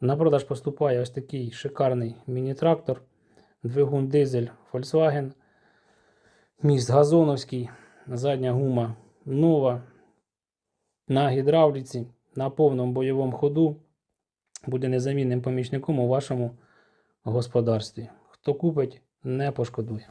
На продаж поступає ось такий шикарний міні-трактор, двигун дизель Volkswagen, міст газоновський, задня гума нова, на гідравліці, на повному бойовому ходу. Буде незамінним помічником у вашому господарстві. Хто купить, не пошкодує.